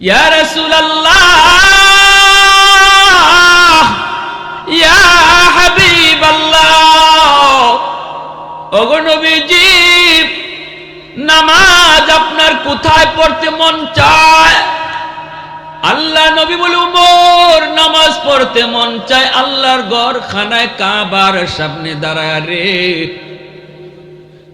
ইয়া রাসূলুল্লাহ, ইয়া হাবিবাল্লাহ, ওগো নামাজ আপনার কোথায় পড়তে মন চায়? আল্লাহ নবী বলে, উমর, নামাজ পড়তে মন চায়। আল্লাহর ঘর খানায় কাবার সামনে দাঁড়ায় রে।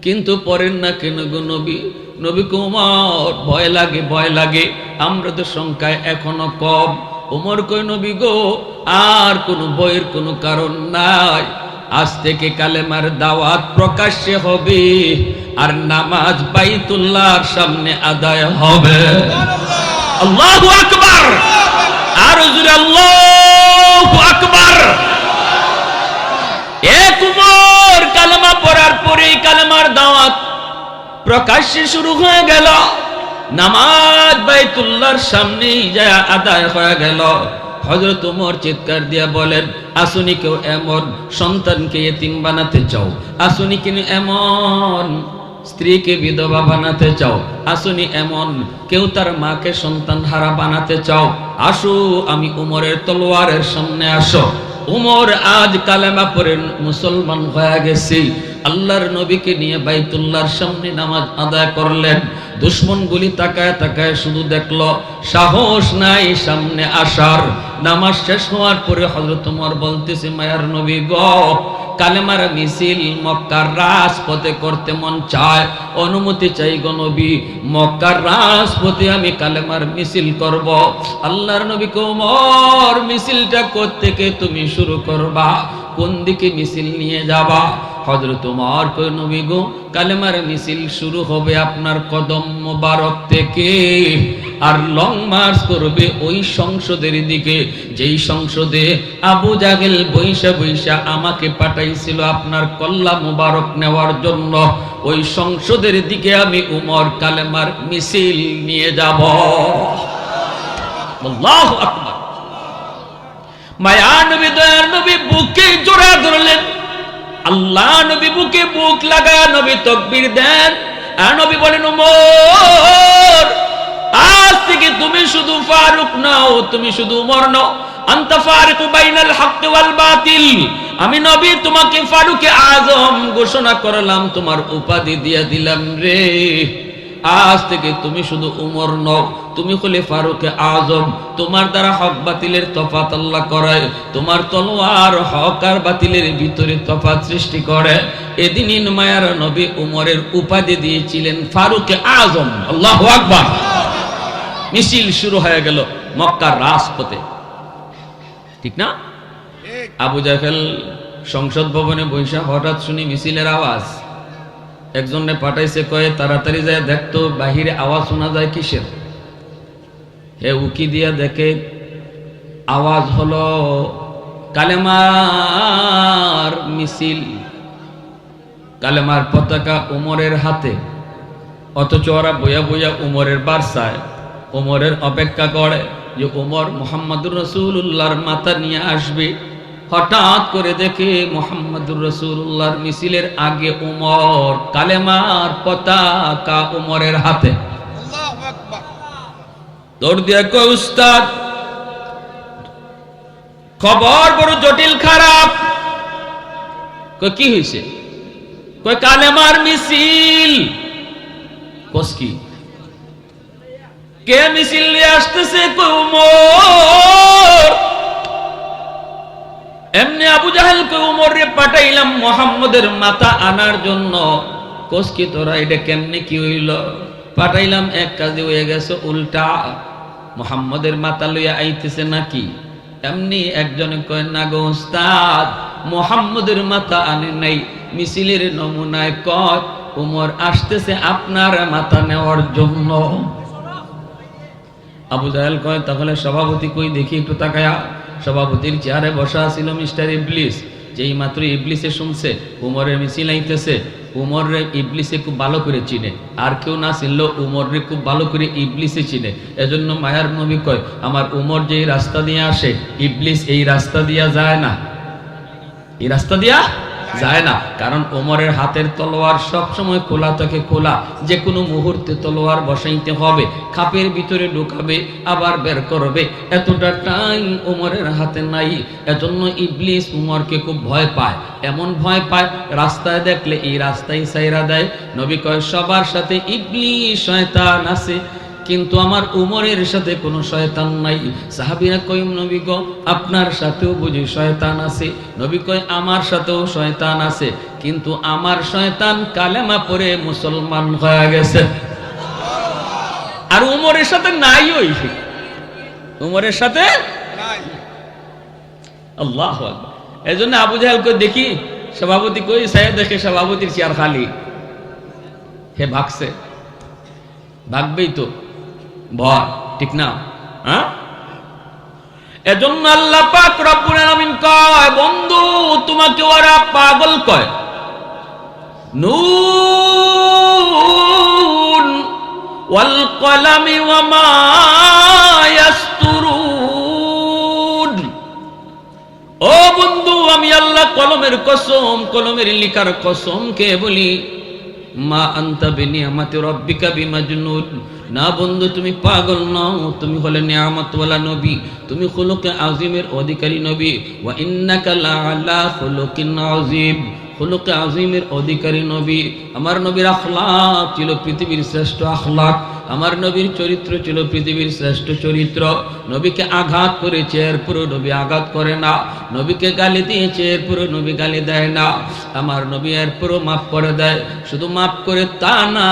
কিন্তু পরেন না কেন গো নবী? নবী কুমার ভয় লাগে ভয় লাগে। আমরা তো সংখ্যায় এখনও কম। উমর কই নবী গো, আর কোনো বইয়ের কোনো কারণ নাই। আজ থেকে কালেমার দাওয়াত প্রকাশ্যে হবে আর নামাজ বাইতুল্লাহর সামনে আদায় হবে। আল্লাহু আকবার! আর জুড়ে আল্লাহু আকবার এক উমর কালেমা পড়ার পরেই কালেমার দাওয়াত প্রকাশ্যে শুরু হয়ে গেল। নামাজ বাইতুল্লাহর সামনেই যায় আদায় হয়ে গেল। হজরত উমর চিৎকার দিয়া বলেন, আসুনি কেউ এমন সন্তানকে এতিম বানাতে চাও? আসুনি কেন এমন স্ত্রীকে বিধবা বানাতে চাও? আসুনি এমন কেউ তার মাকে সন্তান হারা বানাতে চাও? আসো, আমি উমরের তলোয়ারের সামনে আসো। উমর আজ কালেমা পরে মুসলমান হয়ে গেছে। আল্লাহর নবীকে নিয়ে বাইতুল্লাহর সামনে নামাজ আদায় করলেন। দুশ্মন গুলি তাকায় তাকায় শুধু দেখল, সাহস নাই সামনে আসার। নামাজ শেষ হওয়ার পরে হজরত উমর বলতেছে, মায়ার নবী গ কালেমার মিছিল মক্কার রাজপথে করতে মন চায়। অনুমতি চাই গো নবী, মক্কার রাজপথে আমি কালেমার মিছিল করব। আল্লাহর নবী কোমর মিছিলটা কোথেকে তুমি শুরু করবা? কোন দিকে মিছিল নিয়ে যাবা? হজরত উমর কই, নবী গো? কালেমার মিছিল শুরু হবে আপনার কদম মোবারক থেকে। আর লং মার্চ করবে ওই সংসদের দিকে। যেই সংসদে আবু জাহেল বৈশা বৈশা আমাকে পাঠাইছিল আপনার কল্লা মোবারক নেওয়ার জন্য। ওই সংসদের দিকে আমি উমর কালেমার মিছিল নিয়ে যাব। মায়া নবী দয়ার নবী, বুকে জোড়া ধরলেন। আল্লাহ নবী বুকে বুক লাগা নবী তকবির দেন। আর নবী বলেন, উমর, আজ থেকে তুমি শুধু ফারুক নাও, তুমি শুধু উমর নাও। আনতা ফারুক বাইনাল হক ওয়াল বাতিল। আমি নবী, তোমাকে ফারুকে আজম ঘোষণা করলাম, তোমার উপাধি দিয়া দিলাম রে। আজ থেকে তুমি শুধু উমর নও তুমি হলে ফারুকে আজম। তোমার দ্বারা হক বাতিলের তফাত আল্লাহ করায় তোমার তলোয়ার হক আর বাতিলের ভিতরে তফাত সৃষ্টি করে। এদিন মায়ার নবী উমরের উপাধি দিয়েছিলেন ফারুকে আজম। আল্লাহ আকবার। মিছিল শুরু হয়ে গেল মক্কার রাজপথে। ঠিক না? আবু জাহেল সংসদ ভবনে বৈশা হঠাৎ শুনি মিছিলের আওয়াজ। একজনে পাঠাইছে, কয়ে, তাড়াতাড়ি যায় দেখতো বাহিরে আওয়াজ শোনা যায় কিসের? হে উকি দিয়া দেখে, আওয়াজ হলো, কালেমার মিছিল, কালেমার পতাকা উমরের হাতে, অথচ ওরা বইয়া বইয়া উমরের বারসায়, উমরের অপেক্ষা করে যে উমর মোহাম্মদুর রসুল্লাহর মাথা নিয়ে আসবে। হঠাৎ করে দেখে মোহাম্মদুর রসুল্লাহর মিছিলের আগে উমর কালেমার পতাকা উমরের হাতে। দৌড় দিয়ে উস্তাদ খবর বড় জটিল খারাপ। কি হয়েছে কয় কালেমার মিছিল। কস কি? কে মিছিল নিয়ে আসতেছে কয় উমর? এমনি আবু জাহেলকে উমরে পাঠাইলাম মোহাম্মদের মাথা আনার জন্য। কোসকি তোরা, এটা কেমনে কি হইল? পাঠাইলাম, এক কাজে হয়ে গেছে, উল্টা। মোহাম্মদের মাথা লইয়া আইতেছে নাকি? এমনি একজনে কয়, না গো উস্তাদ, মোহাম্মদের মাথা আনে নাই, মিছিলের নমুনায় কয় উমর আসতেছে আপনার মাথা নেওয়ার জন্য। আবু জাহেল কয়, তাহলে সভাপতি কই দেখি একটু তাকায়া। সভাপতির চেয়ারে বসা ছিল মিস্টার ইবলিস, যেই মাত্র ইবলিসে শুনছে, উমরের মিছিল আইতেছে। রে ইবলিসে খুব ভালো করে চিনে। আর কেউ না চিনলেও রে খুব ভালো করে ইবলিসে চিনে। এজন্য মায়ার নবী কয়, আমার উমর যেই রাস্তা দিয়ে আসে, ইবলিস এই রাস্তা দিয়া যায় না। এই রাস্তা দিয়া? যায় না। কারণ ওমরের হাতের তলোয়ার সব সময় খোলা থাকে খোলা। যে কোনো মুহূর্তে তলোয়ার বসাইতে হবে। খাপের ভিতরে ঢুকাবে, আবার বের করবে। এতটা টাইম ওমরের হাতে নাই। এজন্য ইবলিস উমরকে খুব ভয় পায়। এমন ভয় পায়, রাস্তায় দেখলে এই রাস্তায় সাইরা দেয়। নবী কয়, সবার সাথে ইবলিস, শয়তান আছে। কিন্তু আমার উমরের সাথে কোনো শয়তান নাই। সাহাবিরা কইম নবী গো আপনার সাথেও বুঝি শয়তান আছে। নবী কয় আমার সাথেও শয়তান আছে। কিন্তু আমার শয়তান কালেমা পড়ে মুসলমান হয়ে গেছে। আর উমরের সাথে নাই ওই উমরের সাথে আল্লাহ এই জন্য আবু জাহেলকে দেখি সভাপতি কই সাহেব দেখে সভাপতির চেয়ার খালি। হে ভাগছে। ভাগবেই তো। ভয়, ঠিক না? হ্যাঁ? এজন্য আল্লাহ পাক রব্বুল আলামিন কয়, বন্ধু, তোমাকে ওরা পাগল কয়। নুন, ওয়াল কলামি ওয়া মা ইয়াসতুরুন। ও বন্ধু, আমি আল্লাহ কলমের কসম, কলমের লিখার কসম কে বলি, মা আন্তা বিনিয়ামাতি রব্বিকা বিমাজনুন। না বন্ধু, তুমি পাগল নও, তুমি হলে নিয়ামতওয়ালা নবী, তুমি খুলুকে আজিমের অধিকারী নবী। ওয়া ইন্নাকা লা আলা খুলুকিন আযীম খুলুকে আজিমের অধিকারী নবী। আমার নবীর আখলাক ছিল পৃথিবীর শ্রেষ্ঠ আখলাক। আমার নবীর চরিত্র ছিল পৃথিবীর শ্রেষ্ঠ চরিত্র। নবীকে আঘাত করেছে, এরপরও নবী আঘাত করে না। নবীকে গালি দিয়েছে, এরপরও নবী গালি দেয় না। আমার নবী এরপরও মাফ করে দেয়। শুধু মাফ করে তা না,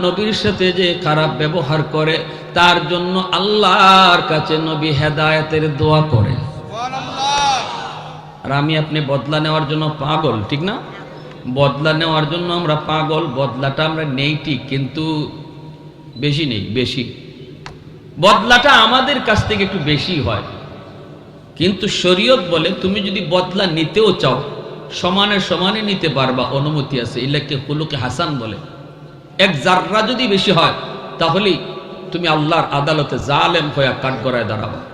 নবীর সাথে যে খারাপ ব্যবহার করে, তার জন্য আল্লাহর কাছে নবী হেদায়েতের দোয়া করে। আর আমি আপনি বদলা নেওয়ার জন্য পাগল, ঠিক না? বদলা নেওয়ার জন্য আমরা পাগল, বদলাটা আমরা নেই ঠিক, কিন্তু বেশি নেই, বেশি। বদলাটা আমাদের কাছ থেকে একটু বেশি হয়। কিন্তু শরীয়ত বলে তুমি যদি বদলা নিতেও চাও, সমানে সমানে নিতে পারবা, অনুমতি আছে। ইলাকে হুলুকে হাসান বলে, এক জাররা যদি বেশি হয়, তাহলেই তুমি আল্লাহর আদালতে জালেম হয়ে কাঠগড়ায় দাঁড়াবা।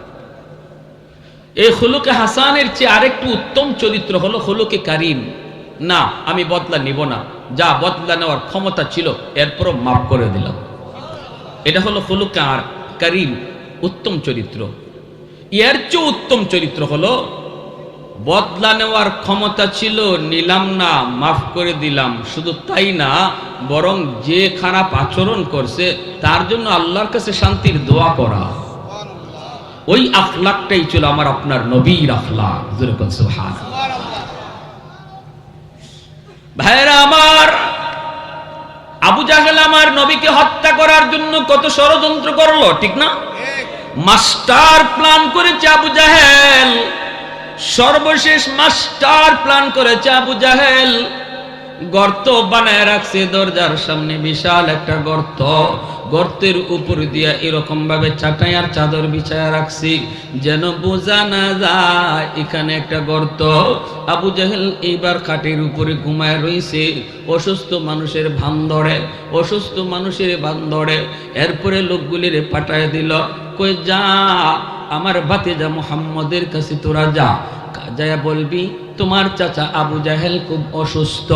এই হলুকে হাসানের চেয়ে আরেকটু উত্তম চরিত্র হলো হলুকে কারিম। না, আমি বদলা নিব না। যা বদলা নেওয়ার ক্ষমতা ছিল, এরপরও মাফ করে দিলাম। এটা হলো হলুকে আর কারিম, উত্তম চরিত্র। এর চেয়ে উত্তম চরিত্র হলো, বদলা নেওয়ার ক্ষমতা ছিল, নিলাম না, মাফ করে দিলাম। শুধু তাই না, বরং যে খারাপ আচরণ করছে, তার জন্য আল্লাহর কাছে শান্তির দোয়া করা। ওই আখলাকটাই ছিল আমার আপনার নবীর আখলাক। ভাইরা আমার আবু জাহেল আমার নবীকে হত্যা করার জন্য কত ষড়যন্ত্র করল, ঠিক না? মাস্টার প্ল্যান করেছে আবু জাহেল। সর্বশেষ মাস্টার প্ল্যান করেছে আবু জাহেল। গর্ত বানায় রাখছে, দরজার সামনে বিশাল একটা গর্ত। গর্তের উপর দিয়া এরকম ভাবে চাটাই আর চাদর বিছায়া রাখছি, যেন বোঝা না যায় এখানে একটা গর্ত। আবু জাহেল এইবার খাটের উপরে ঘুমায় রইছে, অসুস্থ মানুষের ভান ধরে, অসুস্থ মানুষের ভান ধরে। এরপরে লোকগুলির পাঠায় দিল, কই যা, আমার বাতিজা মোহাম্মদের কাছে তোরা যা। যায়া বলবি, তোমার চাচা আবু জাহেল খুব অসুস্থ।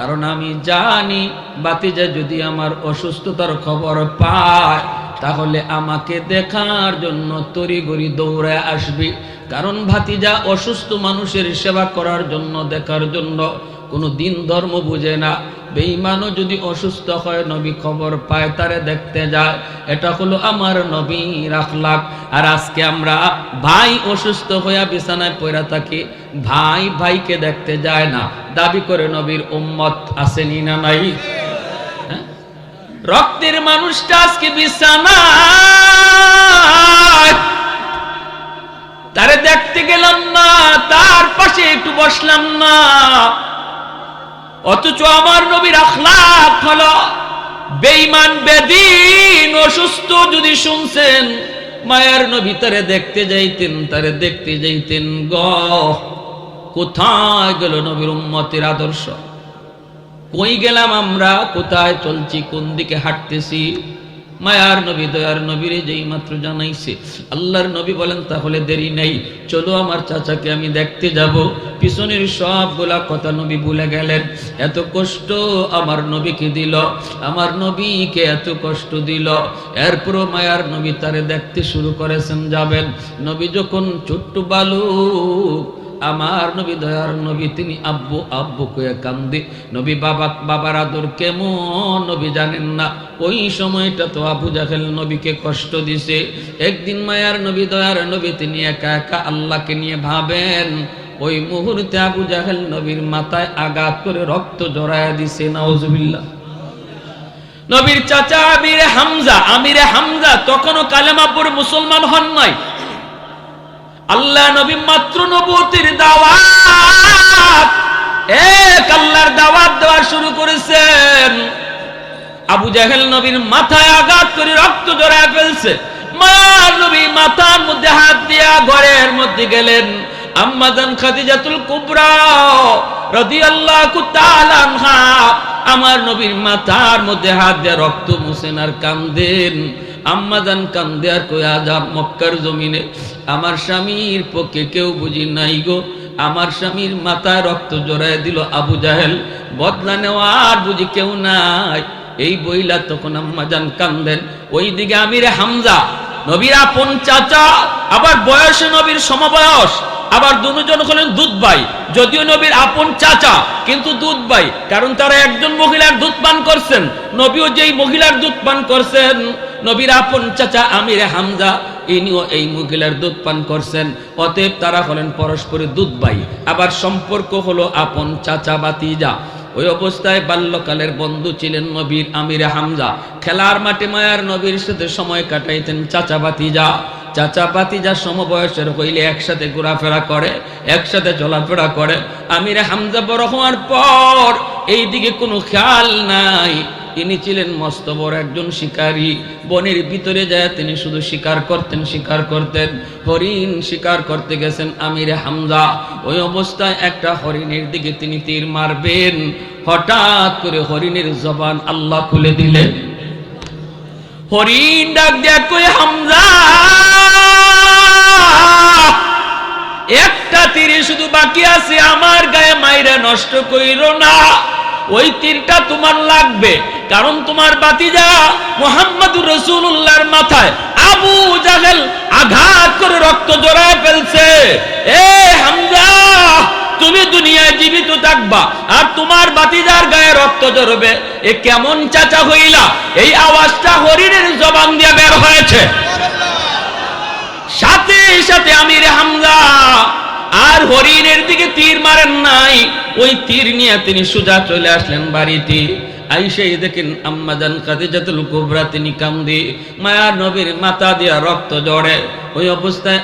কারণ আমি জানি বাতিজা যদি আমার অসুস্থতার খবর পায়, তাহলে আমাকে দেখার জন্য তড়িগড়ি দৌড়ে আসবি। কারণ ভাতিজা অসুস্থ মানুষের সেবা করার জন্য, দেখার জন্য কোনো দিন ধর্ম বুঝে না। বেঈমানও যদি অসুস্থ হয়, নবী খবর পায়, তারে দেখতে যায়। এটা হলো আমার নবী রাখলাক আর আজকে আমরা ভাই অসুস্থ হইয়া বিছানায় পড়া থাকি। ভাই ভাইকে দেখতে যায় না। দাবি করে নবীর উম্মত আসেনি না নাই? হ্যাঁ? রক্তের মানুষটা আজকে বিছানায়। তারে দেখতে গেলাম না, তার পাশে একটু বসলাম না। অথচ আমার নবীর আখলাক হলো বেঈমান, বেদিন, অসুস্থ যদি শুনছেন, মায়ার নবী তারে দেখতে যাইতেন, তারে দেখতে যাইতেন গ কোথায় গেল নবীর উম্মতের আদর্শ? কই গেলাম আমরা? কোথায় চলছি? কোন দিকে হাঁটতেছি? মায়ার নবী, দয়ার নবীরে যেই মাত্র জানাইছে। আল্লাহর নবী বলেন, তাহলে দেরি নেই। চলো আমার চাচাকে আমি দেখতে যাব। পিছনের সবগুলা কথা নবী ভুলে গেলেন। এত কষ্ট আমার নবীকে দিল। আমার নবীকে এত কষ্ট দিল। এরপরও মায়ার নবী তারে দেখতে শুরু করেছেন যাবেন। নবী যখন ছোট্ট বালুক আমার নবী, দয়ার নবী, তিনি আব্বু আব্বু কয়ে কান্দে। নবী, বাবা, বাবার আদর কেমন? নবী জানেন না। ওই সময়টা তো আবু জাহেল নবীকে কষ্ট দিছে। একদিন মায়ার নবী, দয়ার নবী, তিনি একা একা আল্লাহকে নিয়ে ভাবেন। ওই মুহূর্তে আবু জাহেল নবীর মাথায় আঘাত করে রক্ত জড়ায় দিছে। নাউজুবিল্লাহ। নবীর চাচা আমিরে হামজা আমিরে হামজা, তখনও কালেমাপুর মুসলমান হন নাই। আল্লাহ নবী মাত্র নবতির দাওয়াত। এক আল্লাহর দাওয়াত দেওয়া শুরু করেছেন। আবু জাহেল নবীর মাথায় আঘাত করে রক্ত জড়ায় ফেলছে। মায়ার নবী মাথার মধ্যে হাত দিয়া ঘরের মধ্যে গেলেন। আম্মাদান খাদিজাতুল কুবরা রাদিয়াল্লাহু তাআলা আনহা, আমার নবীর মাথার মধ্যে হাত দিয়ে রক্ত মুছেন আর কান্দেন। আম্মাদান কান্দে আর কই আজাব মক্কার জমিনে। আমার স্বামীর পক্ষে কেউ বুঝি নাই গো। আমার স্বামীর মাথায় রক্ত জড়ায় দিল আবু জাহেল। বদলা নেওয়ার বুঝি কেউ নাই। এই বইলা তখন আম্মাজান কান্দেন। ওই দিকে আমিরে হামজা, নবীর আপন চাচা, আবার বয়সে নবীর সমবয়স। আবার দুজন হলেন দুধ ভাই, যদিও নবীর আপন চাচা, কিন্তু দুধ ভাই, কারণ তারা একজন মহিলার দুধ পান করছেন। নবীও যেই মহিলার দুধ পান করছেন। নবীর আপন চাচা আমিরে হামজা, ইনিও এই মহিলার দুধ পান করছেন। অতএব তারা হলেন পরস্পরের দুধ ভাই। আবার সম্পর্ক হলো আপন চাচা বাতিজা ওই অবস্থায় বাল্যকালের বন্ধু ছিলেন নবীর আমিরে হামজা। খেলার মাঠে মায়ার নবীর সাথে সময় কাটাইতেন চাচা বাতিজা চাচা বাতিজা সমবয়সের হইলে একসাথে ঘোরাফেরা করে, একসাথে চলাফেরা করে। আমিরে হামজা বড় হওয়ার পর এই দিকে কোনো খেয়াল নাই। তিনি ছিলেন মস্ত বড় একজন শিকারী। বনের ভিতরে যায় তিনি শুধু শিকার করতেন শিকার করতেন। হরিণ শিকার করতে গেছেন আমিরে হামজা। ওই অবস্থায় একটা হরিণের দিকে তিনি তীর মারবেন। হঠাৎ করে হরিণের জবান আল্লাহ খুলে দিলেন। হরিণ ডাক দেয়া কই হামজা! একটা তীরে শুধু বাকি আছে, আমার গায়ে মাইরা নষ্ট কইর না। ওই তীরটা তোমার লাগবে। কারণ তোমার বাতিজা মোহাম্মদুর রসুল্লাহর মাথায় আবু জাহেল আঘাত করে রক্ত জড়ায় ফেলছে। এ হামজা, তুমি দুনিয়ায় জীবিত থাকবা আর তোমার বাতিজার গায়ে রক্ত জড়বে এ কেমন চাচা হইলা? এই আওয়াজটা হরিণের জবান দিয়ে বের হয়েছে। সাথে সাথে আমির হামজা আর হরিণের দিকে তীর মারেন নাই। ওই তীর নিয়ে তিনি সুজা চলে আসলেন বাড়িতে। দেখেন তিনি মায়া মাথা দিয়া রক্ত ওই অবস্থায়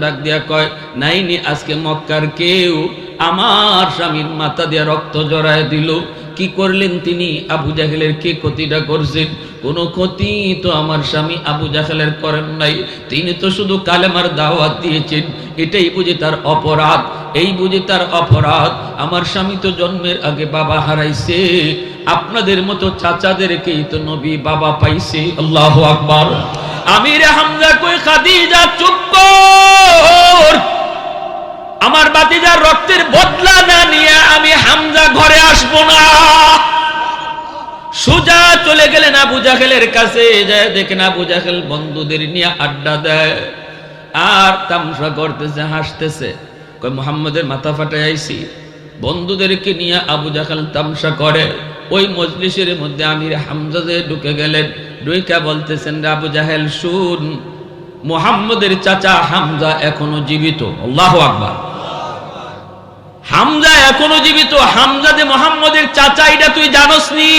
ডাক দিয়া কয়, নাইনি, আজকে মক্কার কেউ আমার স্বামীর মাথা দিয়া রক্ত জড়ায় দিল। কি করলেন তিনি? আবু জাহেলের কে ক্ষতিটা করছেন? কোনো ক্ষতি তো আমার স্বামী আবু জাহেলের করেন নাই। তিনি তো শুধু কালেমার দাওয়াত দিয়েছেন। এটাই বুঝি তার অপরাধ। এই বুঝি তার অপরাধ। আমার স্বামী তো জন্মের আগে বাবা হারাইছে। আপনাদের মতো চাচাদেরকেই তো নবী বাবা পাইছে। আল্লাহ আকবার। আমির হামজা কই, খাদিজা, চুপ আমার বাতিজার রক্তের বদলা না নিয়ে আমি হামজা ঘরে আসব না। সোজা চলে গেলেন আবু জাহেলের কাছে, যায় দেখেন আবু জাহেল বন্ধুদের নিয়ে আড্ডা দেয়। আর তামসা করতেছে, হাসতেছে। মোহাম্মদের মাথা ফাটাই আইছি। বন্ধুদেরকে নিয়ে আবু জাহেল তামসা করে। ওই মজলিসের মধ্যে আমির হামজাদে ঢুকে গেলেন ডুইকা বলতেছেন আবু জাহেল, শুন, মোহাম্মদের চাচা হামজা এখনও জীবিত। আল্লাহ আকবার। হামজা এখনও জীবিত। হামজা যে মোহাম্মদের চাচা, এটা তুই জানস নি?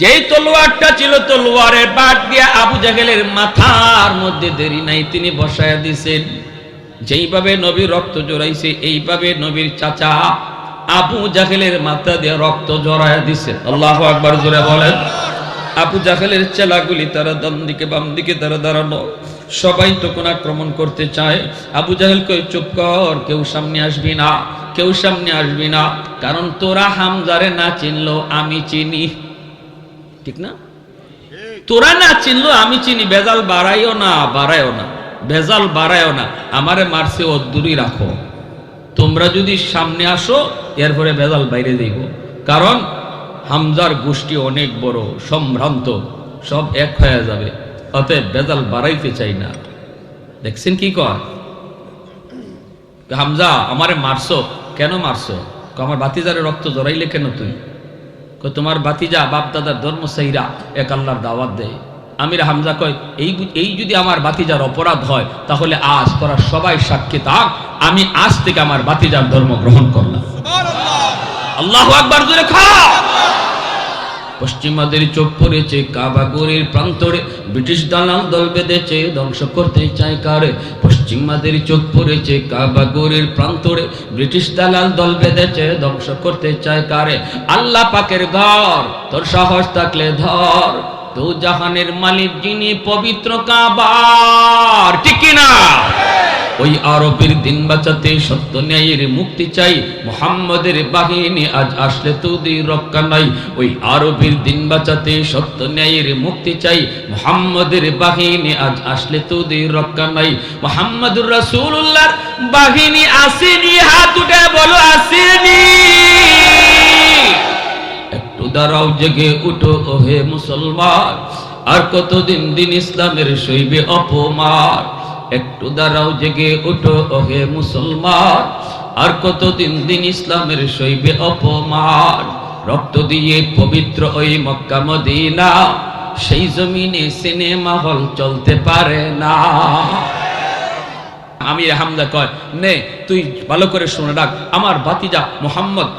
যেই তলোয়ারটা ছিল তলোয়ারের বাট দিয়ে আবু জাহেলের মাথার মধ্যে দেরি নাই তিনি বসায়া দিছেন। যেইভাবে নবী রক্ত জড়াইছে, এইভাবে নবীর চাচা আবু জাহেলের মাথা দিয়ে রক্ত জড়ায়া দিছে। আল্লাহ আকবার জোরে বলেন। আবু জাহেলের চেলাগুলি তারা ডান দিকে, বাম দিকে তারা দাঁড়ানো। সবাই তখন আক্রমণ করতে চায়। আবু জাহেল কই চুপ কর, কেউ সামনে আসবি না, কেউ সামনে আসবি না, কারণ তোরা হামজারে না চিনলো আমি চিনি। ঠিক না? তোরা না চিনলো আমি চিনি বেজাল বাড়াইও না বাড়াইও না বেজাল বাড়াইও না, আমারে মারছে অদ্দুরই রাখো। তোমরা যদি সামনে আসো, এরপরে বেজাল বাইরে দিব কারণ হামজার গোষ্ঠী অনেক বড়, সম্ভ্রান্ত, সব এক হয়ে যাবে। অতএব বেজাল বাড়াইতে চাই না। দেখছেন কি কর হামজা আমারে মারছো? কেন মারছো? আমার বাতিজারে রক্ত জড়াইলে কেন তুই? তোমার বাতিজা বাপ দাদার ধর্ম সাইরা এক আল্লাহর দাওয়াত দেয়। আমির হামজা কয় এই এই যদি আমার বাতিজার অপরাধ হয় তাহলে আজ তোরা সবাই সাক্ষী থাক আমি আজ থেকে আমার বাতিজার ধর্ম গ্রহণ করলাম। আল্লাহ আকবার জোরে খা পশ্চিমাদের চোখ পড়েছে কাবাগরের প্রান্তরে ব্রিটিশ দালাল দল বেঁধেছে, ধ্বংস করতে চায় কারে? পশ্চিমাদের চোখ পড়েছে কাবাগরের প্রান্তরে ব্রিটিশ দালাল দল বেঁধেছে, ধ্বংস করতে চায় কারে? আল্লাহ পাকের ঘর, তোর সাহস থাকলে ধর। তো জাহানের মালিক যিনি পবিত্র কাবার, ঠিক না ওই আরবের দিন বাঁচাতে সত্য ন্যায়ের মুক্তি চাই। মোহাম্মদের বাহিনী আজ আসলে তোদের রক্ষা নাই। ওই আরবের দিন বাঁচাতে সত্য ন্যায়ের মুক্তি চাই। মোহাম্মদের বাহিনী আজ আসলে তোদের রক্ষা নাই। মোহাম্মদুর রাসূলুল্লাহর বাহিনী আসেনি, হাত উঠে বলো আসেনি। একটু দাঁড়াও, জেগে উঠো ওহে মুসলমান। আর কতদিন দিন ইসলামের শৈবে অপমান? একটু দাঁড়াও, জেগে উঠো। ওহে মুসলমান, আর কতদিন দিন ইসলামের শৈবে অপমান? রক্ত দিয়ে পবিত্র ওই মক্কা মদিনা, সেই জমিনে সিনেমা হল চলতে পারে না। আমি হামদা কয়, নে, তুই ভালো করে শুনে রাখ, আমার ভাতিজা মোহাম্মদ,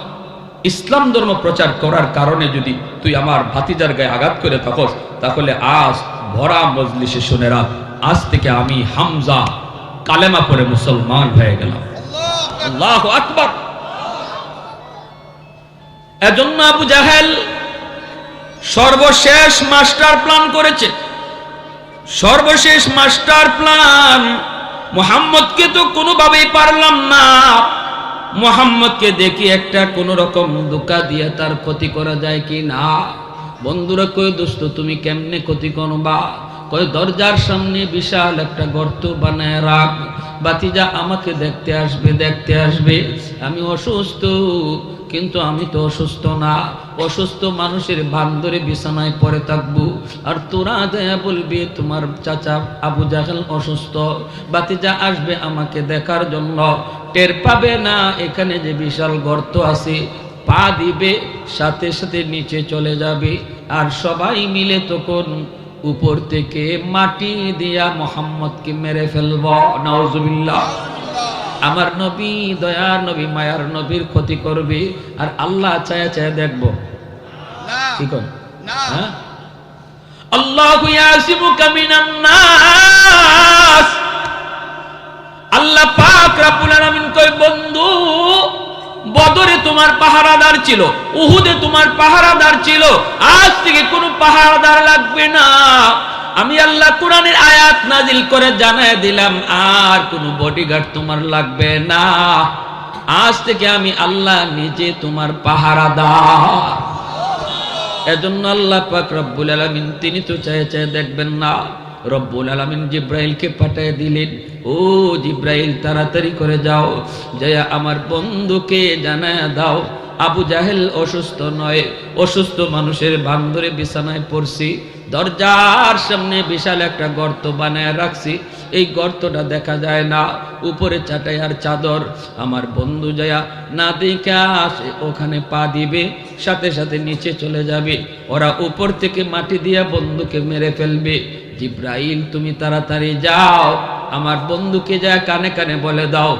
ইসলাম ধর্ম প্রচার করার কারণে যদি তুই আমার ভাতিজার গায়ে আঘাত করে থাকস, তাহলে আজ ভরা মজলিসে শুনে রাখ। আজ থেকে আমি হামজা কালেমা পরে মুসলমান হয়ে গেলাম। আল্লাহ আকবর। এজন্য আবু জাহেল সর্বশেষ মাস্টার প্ল্যান করেছে। সর্বশেষ মাস্টার প্ল্যান মোহাম্মদকে তো কোনোভাবেই পারলাম না। মোহাম্মদকে দেখি একটা কোন রকম দোকা দিয়ে তার ক্ষতি করা যায় কি না? বন্ধুরা কই দোস্ত, তুমি কেমনে ক্ষতি করবা? কই দরজার সামনে বিশাল একটা গর্ত বানায় রাখ। বাতিজা আমাকে দেখতে আসবে দেখতে আসবে। আমি অসুস্থ, কিন্তু আমি তো অসুস্থ না। অসুস্থ মানুষের ভান ধরে বিছানায় পড়ে থাকব। আর তোরা দেয়া বলবি, তোমার চাচা আবু জাহেল অসুস্থ। বাতিজা আসবে আমাকে দেখার জন্য। টের পাবে না, এখানে যে বিশাল গর্ত আছে। পা দিবে, সাথে সাথে নিচে চলে যাবে। আর সবাই মিলে তখন উপর থেকে মাটি দিয়া মোহাম্মদকে মেরে ফেলব। নওজুবিল্লাহ আমার নবী দয়ার নবী মায়ার নবীর ক্ষতি করবে আর আল্লাহ চায়া চায়া দেখব। কি কর হ্যাঁ? আল্লাহু ইয়াসিমুকা মিনান নাস। আল্লাহ পাক রাব্বুল আলামিন কয় বন্ধু বদরে তোমার পাহারাদার ছিল, উহুদে তোমার পাহারাদার ছিল, আজ থেকে কোনো পাহারাদার লাগবে না। আমি আল্লাহ কোরআনের আয়াত নাজিল করে জানায় দিলাম, আর কোনো বডিগার্ড তোমার লাগবে না। আজ থেকে আমি আল্লাহ নিজে তোমার পাহারাদার। এজন্য আল্লাহ পাক রব্বুল আলামিন, তিনি তো চায় চায় দেখবেন না। রব্বুল আলামিন জিব্রাইলকে পাঠিয়ে দিলেন, ও জিব্রাইল, তাড়াতাড়ি করে যাও জয়া আমার বন্ধুকে জানায় দাও। আবু জাহেল অসুস্থ নয়, অসুস্থ মানুষের বান্ধরে বিছানায় পড়ছি, দরজার সামনে বিশাল একটা গর্ত বানায় রাখছি। এই গর্তটা দেখা যায় না, উপরে চাটাই আর চাদর। আমার বন্ধু জয়া না দেখা আসে, ওখানে পা দিবে, সাথে সাথে নিচে চলে যাবে। ওরা উপর থেকে মাটি দিয়া বন্ধুকে মেরে ফেলবে। জিব্রাইল, তুমি তাড়াতাড়ি যাও। আমার বন্ধুকে যা কানে কানে বলে দাও।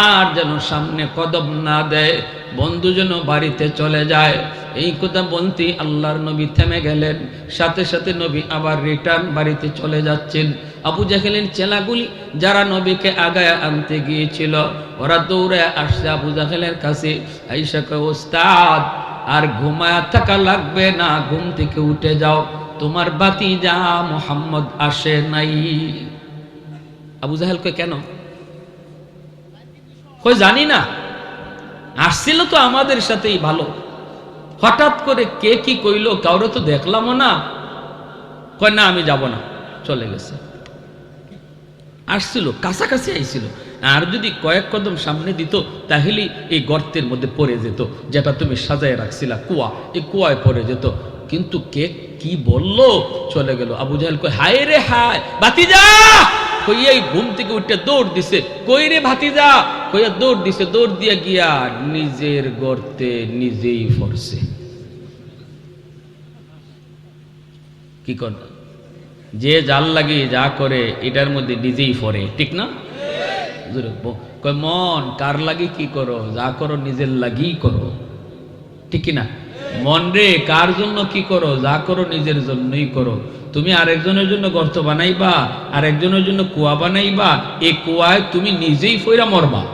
আর যেন সামনে কদম না দেয়, বন্ধু যেন বাড়িতে চলে যায়। এই কথা বলতে আল্লাহর নবী থেমে গেলেন। সাথে সাথে নবী আবার রিটার্ন বাড়িতে চলে যাচ্ছেন। আবু জাহেলের চেলাগুলি যারা নবীকে আগায় আনতে গিয়েছিল, ওরা দৌড়ে আসছে আবু জাহেলের কাছে। আইসাকে ওস্তাদ, আর ঘুমায় থাকা লাগবে না, ঘুম থেকে উঠে যাও। তোমার বাতি যা মোহাম্মদ আসে নাই। আবু জাহেল কয়, কেন? কই জানি না। আসছিল তো আমাদের সাথেই ভালো। হঠাৎ করে কে কি কইলো কারও তো দেখলামও না। কয়, না, আমি যাব না। চলে গেছে। আসছিল, কাছাকাছি আইছিল। আর যদি কয়েক কদম সামনে দিত, তাহলে এই গর্তের মধ্যে পড়ে যেত, যেটা তুমি সাজায় রাখছিলা, কুয়া। এই কুয়ায় পড়ে যেত। কিন্তু কে কি বলল? চলে গেল। আবু জাহেল কয়, হায় রে হায় বাতিজা কইয়া এই ঘুম থেকে উঠে দৌড় দিছে। কই রে ভাতিজা? কইয়া দৌড় দিছে। দৌড় দিয়া গিয়া নিজের গর্তে নিজেই ফরছে। কি কর? যে জাল লাগে যা করে, এটার মধ্যে নিজেই ফরে। ঠিক না? কয়, মন, কার লাগি কি করো? যা করো, নিজের লাগি করো। ঠিক না? মন রে, কার জন্য কি করো? যা করো নিজের জন্যই করো। তুমি আরেকজনের জন্য গর্ত বানাইবা, আরেকজনের জন্য কুয়া বানাইবা এই কুয়ায় তুমি নিজেই ফইরা মরবা।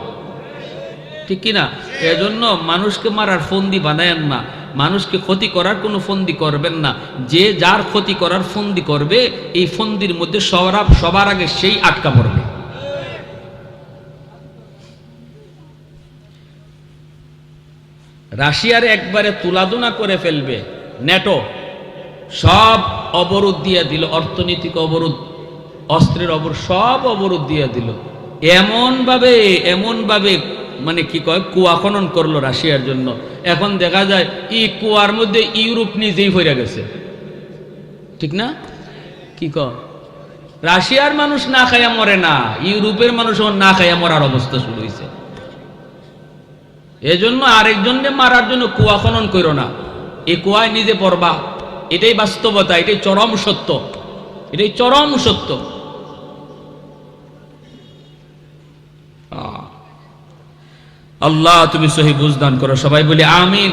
ঠিক কি না? এজন্য মানুষকে মারার ফন্দি বানায়েন না। মানুষকে ক্ষতি করার কোনো ফন্দি করবেন না। যে যার ক্ষতি করার ফন্দি করবে, এই ফন্দির মধ্যে সবার সবার আগে সেই আটকা পড়বে। রাশিয়ার একবারে তুলাদুনা করে ফেলবে নেটো সব অবরোধ দিয়ে দিল, অর্থনৈতিক অবরোধ, অস্ত্রের অবরোধ, সব অবরোধ দিয়ে দিল। এমন ভাবে এমন ভাবে মানে কি কয়, কুয়া খনন করল রাশিয়ার জন্য। এখন দেখা যায় এই কুয়ার মধ্যে ইউরোপ নিজেই ফিরে গেছে। ঠিক না? কি ক রাশিয়ার মানুষ না খাইয়া মরে না, ইউরোপের মানুষ না খাইয়া মরার অবস্থা শুরু হয়েছে এজন্য আরেকজনকে মারার জন্য কুয়া খনন করো না। এই কুয়ায় নিজে পড়বা। এটাই বাস্তবতা, এটাই চরম সত্য। এটাই চরম সত্য। আল্লাহ, তুমি সহি বুঝদান করো। সবাই বলি, আমিন।